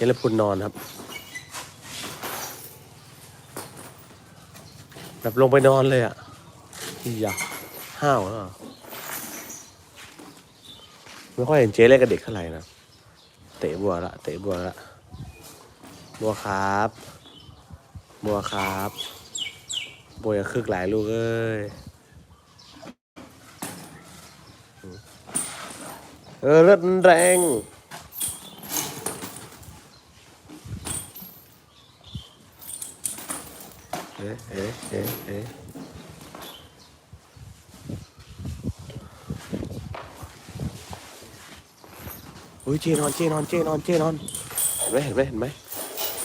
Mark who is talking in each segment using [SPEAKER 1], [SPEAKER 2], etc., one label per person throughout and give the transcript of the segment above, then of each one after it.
[SPEAKER 1] เยลพุนนอนครับ แบบลงไปนอนเลยอะอีหยาห้าวอะไม่ค่อยเห็นเจ๊เล่นกับเด็กเท่าไหร่นะ เตะบัวละเตะบัวละบัวครับ บัวครับบัวอย่าคึกหลายลูกเอ้ยเออเลือดแรง อ๊ะเอ๊ะเอ๊ะเอ๊ะอุ้ยเจนอนเจนอนเจนอนเจนอนเห็นไหมเห็นไหมเห็นไหม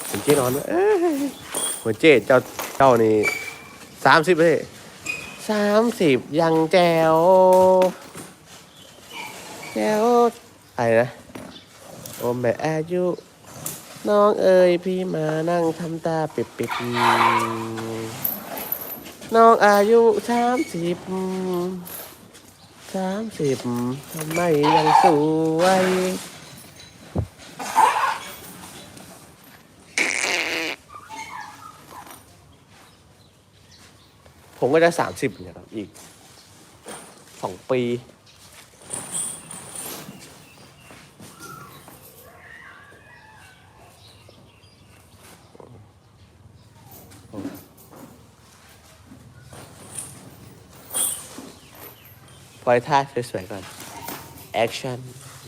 [SPEAKER 1] เห็นเจนอนไหมเอ้ยเหมือนเจเจ้าเจ้านี่สามสิบเลยสามสิบยังแจวแจวอะไรนะโอแม่อายุ น้องเอ๋ยพี่มานั่งทำตาปิบปิบ น้องอายุสามสิบสามสิบทำไมยังสวยผมก็จะสามสิบเนี่ยครับอีกสองปี ปล่อยท่าสวยๆก่อน แอคชั่น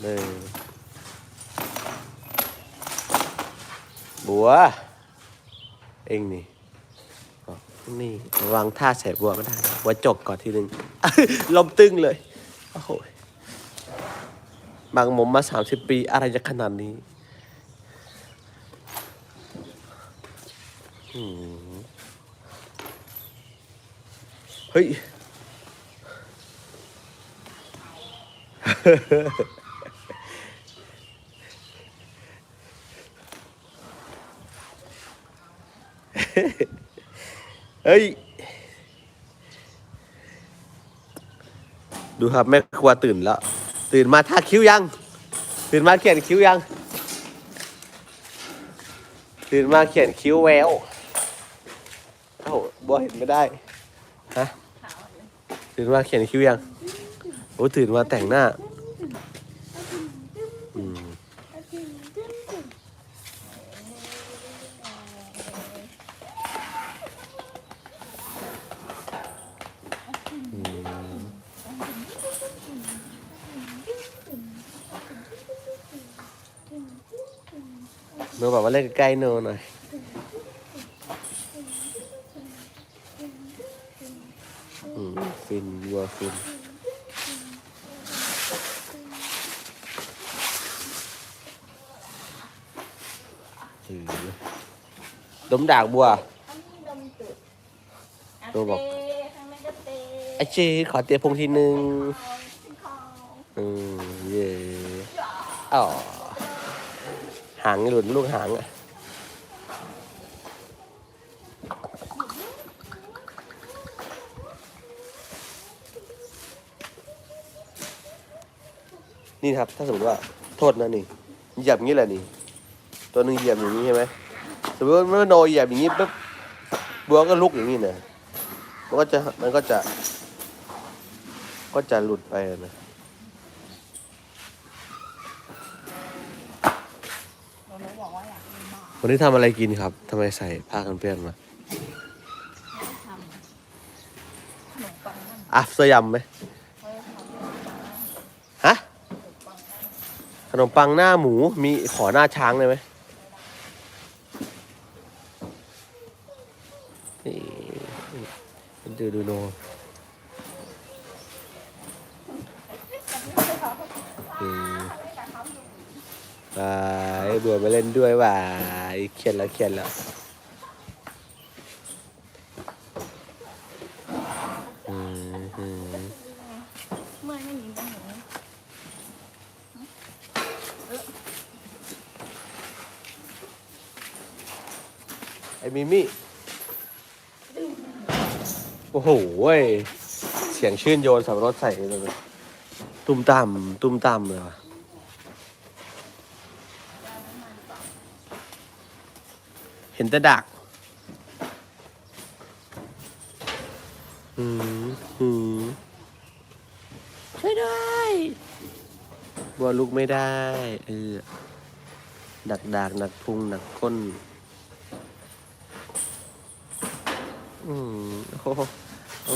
[SPEAKER 1] หนึ่งบัว เองนี่นี่ระวังท่าใส่บัวไม่ได้บัวจกก่อนทีหนึ่งลมตึงเลย โอ้โหบางมุมมาสามสิบปี อะไรจะขนาดนี้เฮ้ย เฮ้ย ดูครับแม่ครัวตื่นแล้ว ตื่นมาทาคิ้วยัง ตื่นมาเขียนคิ้วยัง ตื่นมาเขียนคิ้วแววโอ้โหบัวเห็นไม่ได้ ฮะ ตื่นมาเขียนคิ้วยัง โอ้ตื่นมาแต่งหน้า อืม โนบอกว่าเล่นใกล้ๆโนหน่อยอืมฟินวัวฟินดมดากบัวตัวบอกไอเจขอเตียพงทีหนึ่งอืมเย่อ๋อางหลุดลูกหางอะนี่ครับ ถ้าสมมติว่าโทษนะนี่เหยียบงี้แหละนี่ ตัวหนึ่งเหยียบอย่างนี้ใช่ไหมสมมติว่าเมื่อโนเหยียบอย่างนี้ปุ๊บบัวก็ลุกอย่างนี้นะมันก็จะมันก็จะ ก็จะหลุดไปนะ วันนี้ทำอะไรกินครับทำไมใส่ผ้ากันเปื้อนมาอะเสื้อยำไหมฮะขนมปังหน้าหมูมีขอหน้าช้างเลยไหมนี่ดูดูโน ไปเบื่อมาเล่นด้วยว่ะเครียดแล้วเครียดแล้วอืมอืม
[SPEAKER 2] เมื่อไม่หนีไปไหน
[SPEAKER 1] ไอ้มิมี่โอ้โหเสียงชื่นโยนสับรถใส่เลยตุ้มตามตุ้มตามเลยว่ะ เห็นแต่ดักอืมอืมช่วยด้วยบัวลุกไม่ได้เออดักดักหนักพุงหนักก้น อืมโอ้โหโอ้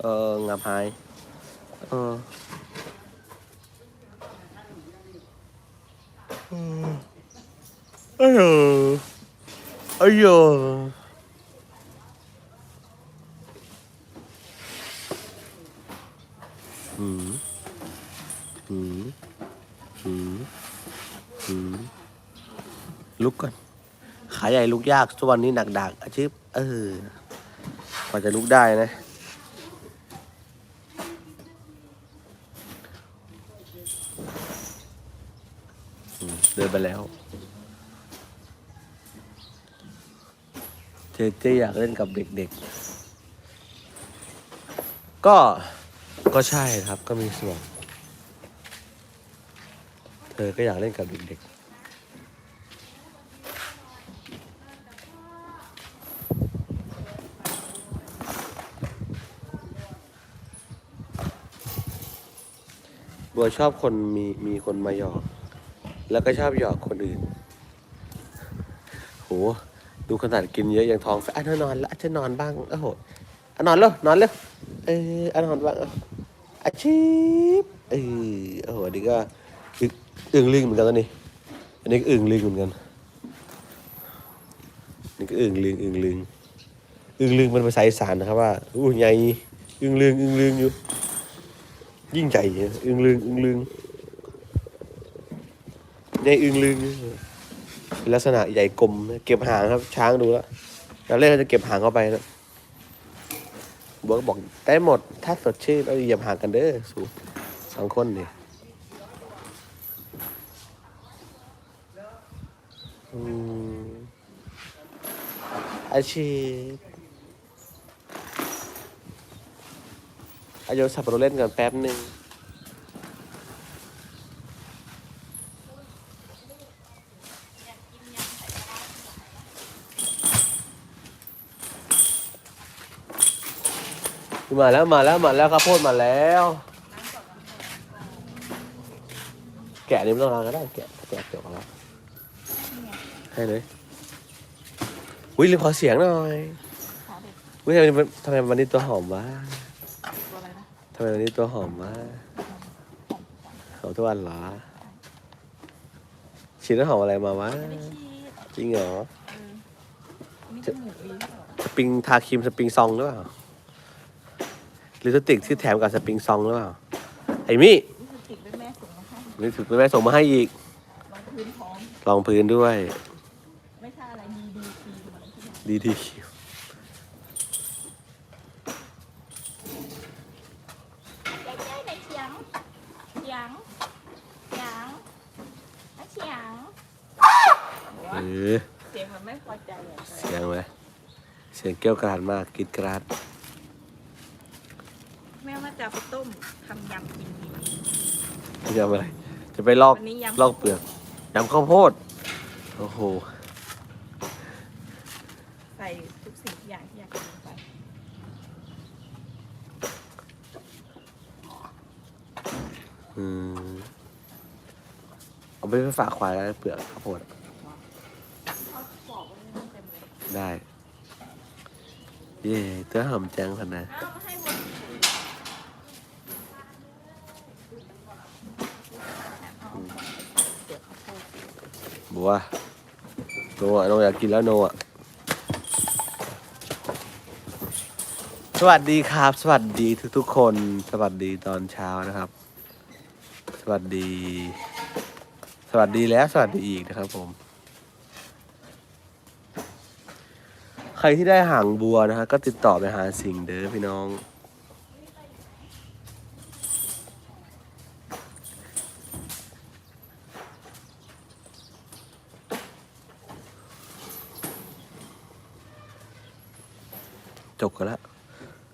[SPEAKER 1] เอองับหาย เอออืมเอ้ยเอ้ ยอืมอืมอืมอืมลุกก่อนขาใหญ่ลุกยากทุกวันนี้หนักดักอาชีพเออกว่าจะลุกได้นะ เดินไปแล้ว เจเจอยากเล่นกับเด็กๆ ก็ก็ใช่ครับก็มีส่วน เธอก็อยากเล่นกับเด็กๆบัวชอบคนมีมีคนมาหยอก แล้วก็ชอบหยอกคนอื่น โห ดูขนาดกินเยอะยังท้องแฟอะนอนแล้วจะนอนบ้างโอ้โหอะนอนแล้วนอนแล้วเอออะนอนบ้างอะอาชีพเออโอ้โหอันนี้ก็อึอึ่งลิงเหมือนกันตัวนี้อันนี้ก็อึ่งลิงเหมือนกันนี่ก็อึ่งลิงอึ่งลิงอึ่งลิงมันภาษาอีสานนะครับว่าอู้ใหญ่อึ่งลิงอึ่งลิงอยู่ ยิ่งใหญ่อึ่งลิงอึ่งลิงใหญ่อึ่งลึง เป็นลักษณะใหญ่กลมเก็บหางครับ ช้างดูแล้วแล้วเล่นเขาจะเก็บหางเข้าไปนะบัวก็บอกได้หมด ถ้าสดชื่นเราเหยียบหางกันเด้อสูสองคนนี่อืมอาชีพอายุสับปะรดเล่นกันแป๊บหนึ่ง มาแล้วมาแล้วมาแล้วข้าวโพดมาแล้ว แกะนี่ไม่ต้องล้างก็ได้ แกะแกะเกี่ยวกับเราให้เลยอุ้ยลืมขอเสียงหน่อย
[SPEAKER 2] ขาเด็ก
[SPEAKER 1] อุ้ยทำไมวันทำไมวันนี้ตัวหอมวะ
[SPEAKER 2] ตัวอะไรนะ
[SPEAKER 1] ทำไมวันนี้ตัวหอมวะหอมทุกวันเหรอฉีดน้ำหอมอะไรมาวะ
[SPEAKER 2] ไม่ได้คิด
[SPEAKER 1] จริงเหรอ
[SPEAKER 2] เออนี่จมูกดีหรือเปล่า
[SPEAKER 1] สปริงทาครีมสปริงซองหรือเปล่า หรือสติกที่แถมกับสปริงซองหรือเปล่า ไอ้มี่
[SPEAKER 2] นี่คือติดด้วยแม่ส่งมาให้
[SPEAKER 1] นี่ถือแม่ส่งมาให้อีก
[SPEAKER 2] ลองพื้นพร้อม
[SPEAKER 1] รองพื้นด้วย
[SPEAKER 2] ไม่ใช่อะไรดีดีครีมอะไรที่ไหน
[SPEAKER 1] ดีที
[SPEAKER 2] ใกล้ๆในเฉียงเฉียงเฉียงอะเฉียง
[SPEAKER 1] เออ
[SPEAKER 2] เสียงมันไม่พอใจอะ
[SPEAKER 1] เสียงไหมเสียงเกี้ยวกราดมากกรีดกราด
[SPEAKER 2] แม่ว่าจะ เอาไปต้มทำยำกินดีไหม
[SPEAKER 1] จะทำอะไร จะไปลอก
[SPEAKER 2] วันนี้ยำ
[SPEAKER 1] ลอกเปลือกยำข้าวโพด โอ้โห
[SPEAKER 2] ใส่ทุกสิ่งทุกอย่างที่อยากกินลงไป
[SPEAKER 1] อืม เอาไปฝากควายแล้วเปลือกข้าวโพดอะ
[SPEAKER 2] เขาบอกว่ามันเต็มเลย
[SPEAKER 1] ได้ เย่เตื้อหอมจังพันนะ
[SPEAKER 2] เอามาให้หมดเดี๋ยวข้าวโพด
[SPEAKER 1] บัวโนอะโนอยากกินแล้วโนอะสวัสดีครับ สวัสดีทุกทุกคนสวัสดีตอนเช้านะครับ สวัสดี สวัสดีแล้วสวัสดีอีกนะครับผม ใครที่ได้หางบัวนะฮะก็ติดต่อไปหาสิงเด้อพี่น้อง จบกันแล้ว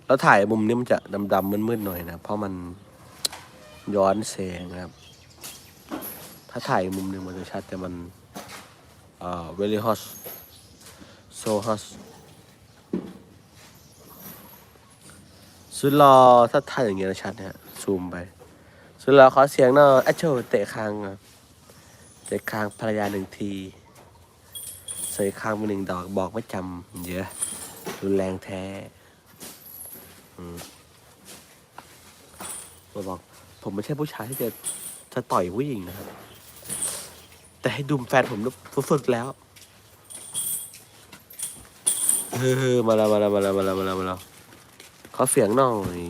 [SPEAKER 1] แล้วถ่ายมุมนี้มันจะดำๆมืดๆหน่อยนะ เพราะมันย้อนแสงนะครับ ถ้าถ่ายมุมหนึ่งมันจะชัดแต่มันเอ่อ very hot so hot สุดรอถ้าท่ายอย่างเงี้ยนะชัดเนี่ยซูมไป สุดรอขอเสียงหน่อยอะโชเตะคางครับเตะคางภรรยาหนึ่งทีเสยคางไปหนึ่งดอกบอกไม่จำเยอะ รุนแรงแท้อืมมาบอก ผมไม่ใช่ผู้ชายที่จะจะต่อยผู้หญิงนะครับ แต่ให้ดูแฟนผมฝึกๆแล้วเฮ้อมาแล้วมาแล้วมาแล้วมาแล้วมาแล้วมาแล้วขอเสียงหน่อย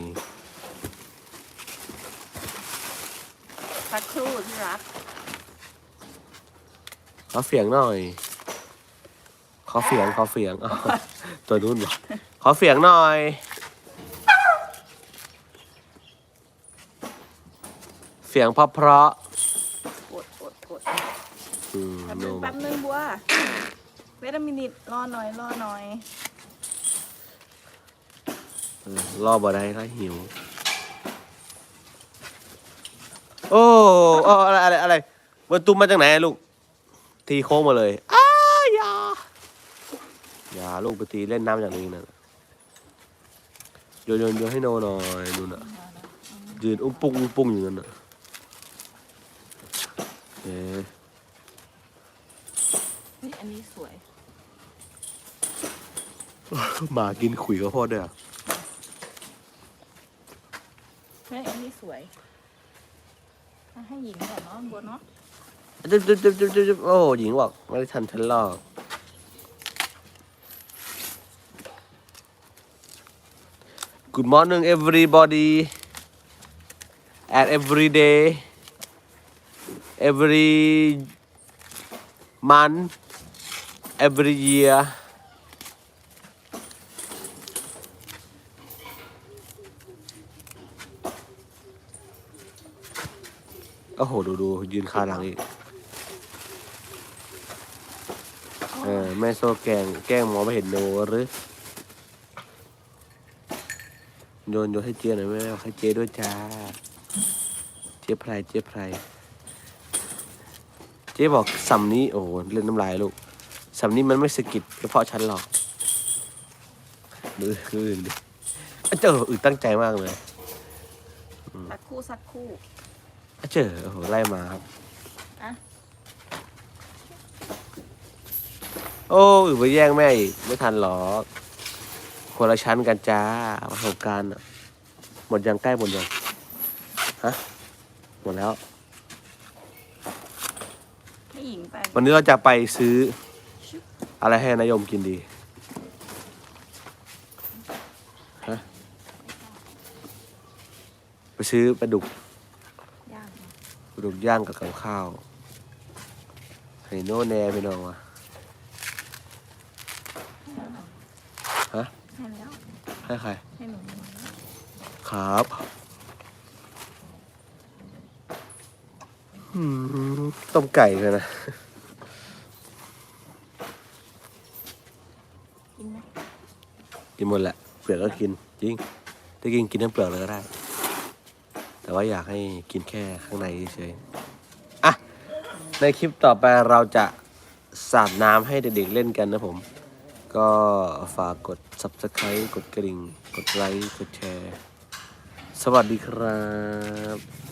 [SPEAKER 2] สักครู่ที่รัก
[SPEAKER 1] ขอเสียงหน่อยขอเสียงขอเสียงอ้าว ตัวนู้นบอกขอเสียงหน่อย เสียงเพราะเพราะ
[SPEAKER 2] กดกดกด
[SPEAKER 1] ๆอืม
[SPEAKER 2] แป๊บ
[SPEAKER 1] โน
[SPEAKER 2] นึงแป๊บนึงบัวเวทมินิตรอหน่อยรอหน่อย
[SPEAKER 1] เออรอบบ่ได้ก็หิว โอ้โอ้อะไรอะไรอะไรบนตุ้มมาจากไหนอะลูก ทีโค้งมาเลยอ้ายอย่าอย่า ลูกไปตีเล่นน้ำจากนี้นะโยนโยนโยนให้โนหน่อยนู่นน่ะยืนอุ้มปุ้งอุ้มปุ้งอยู่นั่นน่ะเอ๊ะ
[SPEAKER 2] นี่อันนี้สวย
[SPEAKER 1] หมากินขุยกับพ่อด้วยอะ
[SPEAKER 2] เฮ้ยอันนี้สวยอะให้หญิงก่อนเนาะบัวเนาะ
[SPEAKER 1] จุ๊บจุ๊บจุ๊บจุ๊บจุ๊บโอ้หญิงบอกไม่ได้ทันฉันหรอก Good morning everybody and every day every month every year โอ้โห ดูดูยืนคาหลังอีก เออ แม่โซ่แกง แกงหมอไม่เห็นโนหรือ โยนโยนให้เจ๊หน่อยแม่ให้เจ๊ด้วยจ้า เจ๊ไพรเจ๊ไพรเจ๊บอกสำนี้โอ้โหเล่นน้ำลายลูกสำนี้มันไม่สะกิดเฉพาะฉันหรอกดูคืออื่นดิเจ้าอึตั้งใจมากเลย
[SPEAKER 2] สักครู่สักครู่
[SPEAKER 1] เจอโอ้โหไล่มาครับ
[SPEAKER 2] อะ
[SPEAKER 1] โอ้ยไปแย่งแม่อีกไม่ทันหรอก คนละชั้นกันจ้าประสบการณ์อะหมดยังใกล้หมดยังฮะหมดแล้ว
[SPEAKER 2] ให้หญิงไป
[SPEAKER 1] วันนี้เราจะไปซื้อ อะไรให้นายมกินดีฮะไปซื้อปลาดุก
[SPEAKER 2] ย่าง
[SPEAKER 1] ปลาดุกย่างกับกับข้าวให้โน่แน่ไปน้องวะฮะ
[SPEAKER 2] ให้แล้ว
[SPEAKER 1] ให้ใคร
[SPEAKER 2] ให้หนู
[SPEAKER 1] ครับ ต้มไก่เลยนะ
[SPEAKER 2] กินไหม
[SPEAKER 1] กินหมดแหละ เปลือกก็กิน จริง ถ้ากินกินทั้งเปลือกเลยก็ได้ แต่ว่าอยากให้กินแค่ข้างในเฉยๆอะ ในคลิปต่อไปเราจะสาดน้ำให้เด็กๆเล่นกันนะผม ก็ฝากกด subscribe กดกระดิ่ง กดไลค์ กดแชร์ สวัสดีครับ